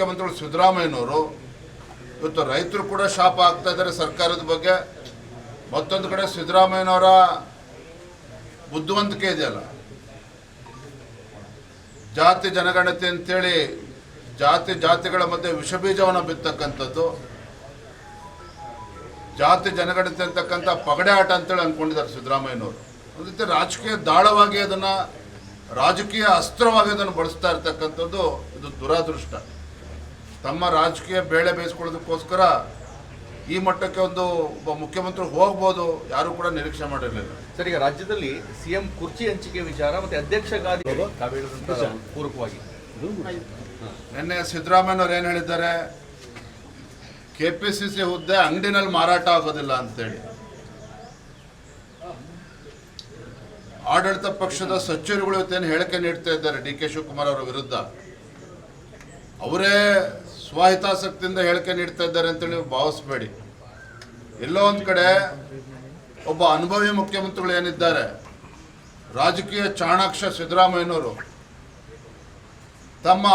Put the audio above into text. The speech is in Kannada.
ಮುಖ್ಯಮಂತ್ರಿಗಳು ಸಿದ್ದರಾಮಯ್ಯನವರು, ಇವತ್ತು ರೈತರು ಕೂಡ ಶಾಪ ಆಗ್ತಾ ಇದ್ದಾರೆ ಸರ್ಕಾರದ ಬಗ್ಗೆ. ಮತ್ತೊಂದು ಕಡೆ ಸಿದ್ದರಾಮಯ್ಯನವರ ಬುದ್ಧಿವಂತಿಕೆ ಇದೆಯಲ್ಲ. ಜಾತಿ ಜನಗಣತಿ ಅಂತೇಳಿ ಜಾತಿ ಜಾತಿಗಳ ಮಧ್ಯೆ ವಿಷಬೀಜವನ್ನು ಬಿತ್ತಕ್ಕಂಥದ್ದು. ಜಾತಿ ಜನಗಣತಿ ಅಂತಕ್ಕಂಥ ಪಗಡೆ ಆಟ ಅಂತೇಳಿ ಅಂದ್ಕೊಂಡಿದ್ದಾರೆ ಸಿದ್ದರಾಮಯ್ಯನವರು. ಒಂದು ರೀತಿ ರಾಜಕೀಯ ದಾಳವಾಗಿ ಅದನ್ನು ರಾಜಕೀಯ ಅಸ್ತ್ರವಾಗಿ ಅದನ್ನು ಬಳಸ್ತಾ ಇರ್ತಕ್ಕಂಥದ್ದು ಇದು ದುರಾದೃಷ್ಟ. ತಮ್ಮ ರಾಜಕೀಯ ಬೇಳೆ ಬೇಯಿಸ್ಕೊಳ್ಳೋದಕ್ಕೋಸ್ಕರ ಈ ಮಟ್ಟಕ್ಕೆ ಒಂದು ಒಬ್ಬ ಮುಖ್ಯಮಂತ್ರಿ ಹೋಗ್ಬೋದು ಯಾರು ಕೂಡ ನಿರೀಕ್ಷೆ ಮಾಡಿರಲಿಲ್ಲ. ಸರ್ ಈಗ ರಾಜ್ಯದಲ್ಲಿ ಸಿಎಂ ಕುರ್ಚಿ ಹಂಚಿಕೆ ವಿಚಾರ ಮತ್ತೆ ಅಧ್ಯಕ್ಷ ಗಾದಿ ಪೂರ್ವಕವಾಗಿ ನಿನ್ನೆ ಪೂರಕವಾಗಿ. ನಿನ್ನೆ ಸಿದ್ದರಾಮಯ್ಯನವ್ರು ಏನು ಹೇಳಿದ್ದಾರೆ? ಕೆ ಪಿ ಸಿ ಸಿ ಹುದ್ದೆ ಅಂಗಡಿನಲ್ಲಿ ಮಾರಾಟ ಆಗೋದಿಲ್ಲ ಅಂತೇಳಿ. ಆಡಳಿತ ಪಕ್ಷದ ಸಚಿವರುಗಳು ಇವತ್ತೇನು ಹೇಳಿಕೆ ನೀಡ್ತಾ ಇದ್ದಾರೆ ಡಿ ಕೆ ಶಿವಕುಮಾರ್ ಅವರ ವಿರುದ್ಧ? ಅವರೇ ಸ್ವಹಿತಾಸಕ್ತಿಯಿಂದ ಹೇಳಿಕೆ ನೀಡ್ತಾ ಇದ್ದಾರೆ ಅಂತೇಳಿ ನೀವು ಭಾವಿಸ್ಬೇಡಿ. ಎಲ್ಲೋ ಒಂದು ಕಡೆ ಒಬ್ಬ ಅನುಭವಿ ಮುಖ್ಯಮಂತ್ರಿಗಳು ಏನಿದ್ದಾರೆ, ರಾಜಕೀಯ ಚಾಣಾಕ್ಷ ಸಿದ್ದರಾಮಯ್ಯನವರು ತಮ್ಮ